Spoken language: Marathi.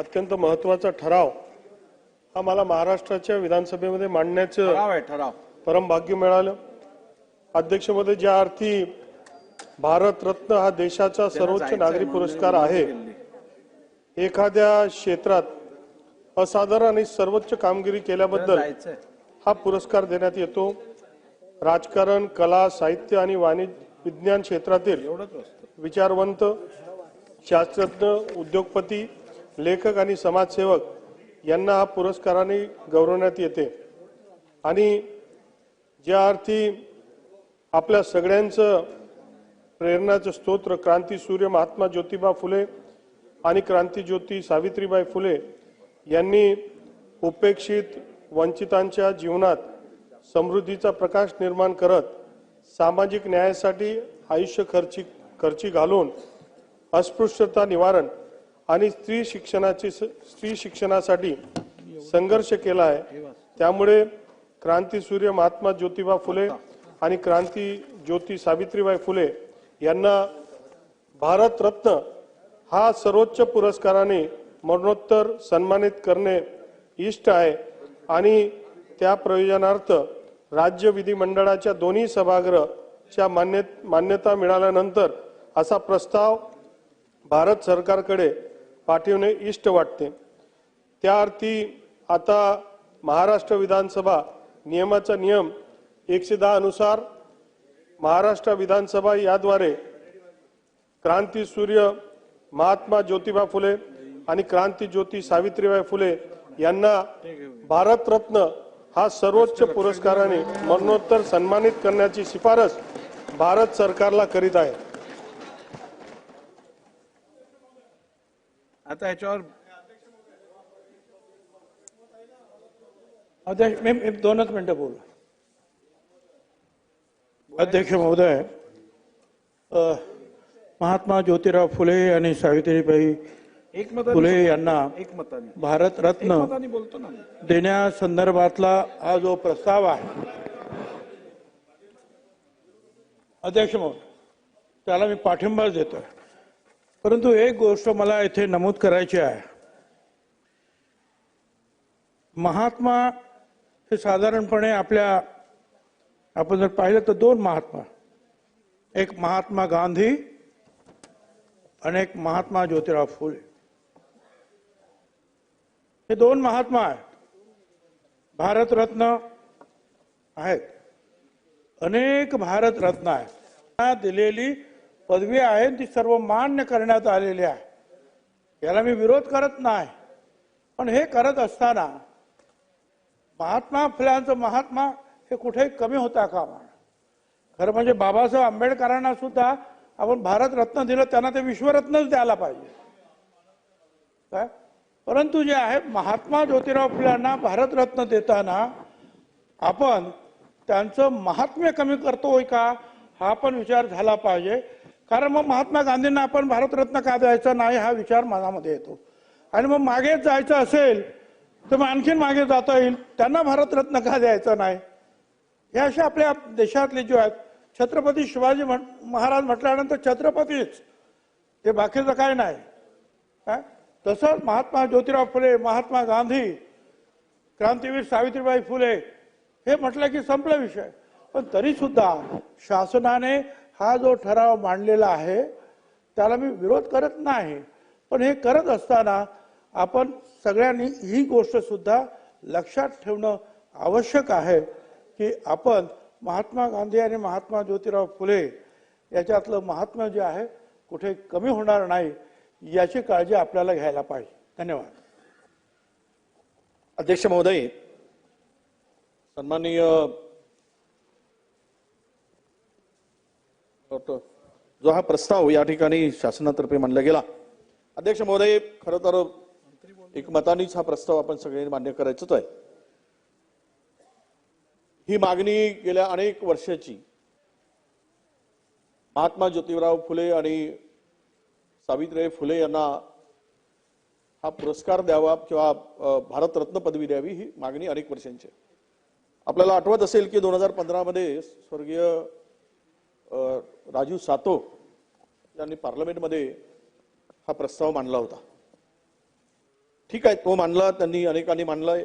अत्यंत महत्त्वाचा ठराव हा मला महाराष्ट्राच्या विधानसभेमध्ये मांडण्याचं ठराव परम भाग्य मिळालं. अध्यक्षमध्ये ज्या अर्थी भारतरत्न हा देशाचा सर्वोच्च नागरी पुरस्कार आहे. एखाद्या क्षेत्रात असाधारण आणि सर्वोच्च कामगिरी केल्याबद्दल हा पुरस्कार देण्यात येतो. राजकारण कला साहित्य आणि वाणिज्य विज्ञान क्षेत्रातील विचारवंत शास्त्रज्ञ उद्योगपती लेखक आणि समाजसेवक यांना हा पुरस्काराने गौरवण्यात येते. आणि ज्या अर्थी आपल्या सगळ्यांचं प्रेरणाचं स्तोत्र क्रांती सूर्य महात्मा ज्योतिबा फुले आणि क्रांतीज्योती सावित्रीबाई फुले यांनी उपेक्षित वंचितांच्या जीवनात समृद्धीचा प्रकाश निर्माण करत सामाजिक न्यायासाठी आयुष्य खर्ची खर्ची घालून अस्पृश्यता निवारण आणि स्त्री शिक्षणाची स्त्री शिक्षणासाठी संघर्ष केला आहे. त्यामुळे क्रांती सूर्य महात्मा ज्योतिबा फुले आणि क्रांती ज्योती सावित्रीबाई फुले यांना भारतरत्न हा सर्वोच्च पुरस्काराने मरणोत्तर सन्मानित करणे इष्ट आहे. आणि त्या प्रयोजनार्थ राज्य विधिमंडळाच्या दोन्ही सभागृहच्या मान्य मान्यता मिळाल्यानंतर असा प्रस्ताव भारत सरकारकडे पाठवणे इष्ट वाटते. त्या अर्थी आता महाराष्ट्र विधानसभा नियमाचा नियम एकशे दहा अनुसार महाराष्ट्र विधानसभा याद्वारे क्रांती सूर्य महात्मा ज्योतिबा फुले आणि क्रांती ज्योती सावित्रीबाई फुले यांना भारतरत्न हा सर्वोच्च पुरस्काराने मरणोत्तर सन्मानित करण्याची शिफारस भारत सरकारला करीत आहे. आता याच्यावर अध्यक्ष मी दोनच मिनिटं बोलू. अध्यक्ष महोदय महात्मा ज्योतिराव फुले आणि सावित्रीबाई फुले यांना भारतरत्न मताने बोलतो ना. देण्यासंदर्भातला हा जो प्रस्ताव आहे. अध्यक्ष महोदय त्याला मी पाठिंबाच देतोय. परंतु एक गोष्ट मला इथे नमूद करायची आहे. महात्मा हे साधारणपणे आपल्या आपण जर पाहिलं तर दोन महात्मा. एक महात्मा गांधी आणि एक महात्मा ज्योतिराव फुले. हे दोन महात्मा आहेत. भारतरत्न आहेत. अनेक भारतरत्न आहेत. दिलेली पदवी आहे ती सर्व मान्य करण्यात आलेली आहे. याला मी विरोध करत नाही. पण हे करत असताना महात्मा फुल्यांचं महात्मा हे कुठेही कमी होता का नये. खरं म्हणजे बाबासाहेब आंबेडकरांना सुद्धा आपण भारतरत्न दिलं त्यांना ते विश्वरत्नच द्यायला पाहिजे. काय? परंतु जे आहे महात्मा ज्योतिराव फुल्यांना भारतरत्न देताना आपण त्यांचं महात्म्य कमी करतोय का? हा पण विचार झाला पाहिजे. कारण मग महात्मा गांधींना आपण भारतरत्न का द्यायचा नाही हा विचार मनामध्ये येतो. आणि मग मागे जायचं असेल तर मग आणखीन मागे जाता येईल. त्यांना भारतरत्न का द्यायचं नाही? हे असे आपल्या देशातले जे आहेत छत्रपती शिवाजी म्हण महाराज म्हटल्यानंतर छत्रपतीच. ते बाकीचं काय नाही. काय तसंच महात्मा ज्योतिराव फुले महात्मा गांधी क्रांतीवीर सावित्रीबाई फुले हे म्हटलं की संपला विषय. पण तरी सुद्धा शासनाने हा जो ठराव मांडलेला आहे त्याला मी विरोध करत नाही. पण हे करत असताना आपण सगळ्यांनी ही गोष्ट सुद्धा लक्षात ठेवणं आवश्यक आहे की आपण महात्मा गांधी आणि महात्मा ज्योतिराव फुले याच्यातलं महात्मा जे आहे कुठे कमी होणार नाही याची काळजी आपल्याला घ्यायला पाहिजे. धन्यवाद. अध्यक्ष महोदय सन्माननीय जो हा प्रस्ताव या ठिकाणी शासनातर्फे मांडला गेला. अध्यक्ष महोदय खरं तर एकमतानेच हा प्रस्ताव आपण सगळ्यांनी मान्य करायचोच आहे. ही मागणी गेल्या अनेक वर्षाची महात्मा ज्योतिराव फुले आणि सावित्रीबाई फुले यांना हा पुरस्कार द्यावा किंवा भारतरत्न पदवी द्यावी ही मागणी अनेक वर्षांची आपल्याला आठवत असेल की दोन हजार पंधरामध्ये स्वर्गीय राजीव सातो यांनी पार्लमेंटमध्ये हा प्रस्ताव मांडला होता. ठीक आहे तो मानला त्यांनी अनेकांनी मानलंय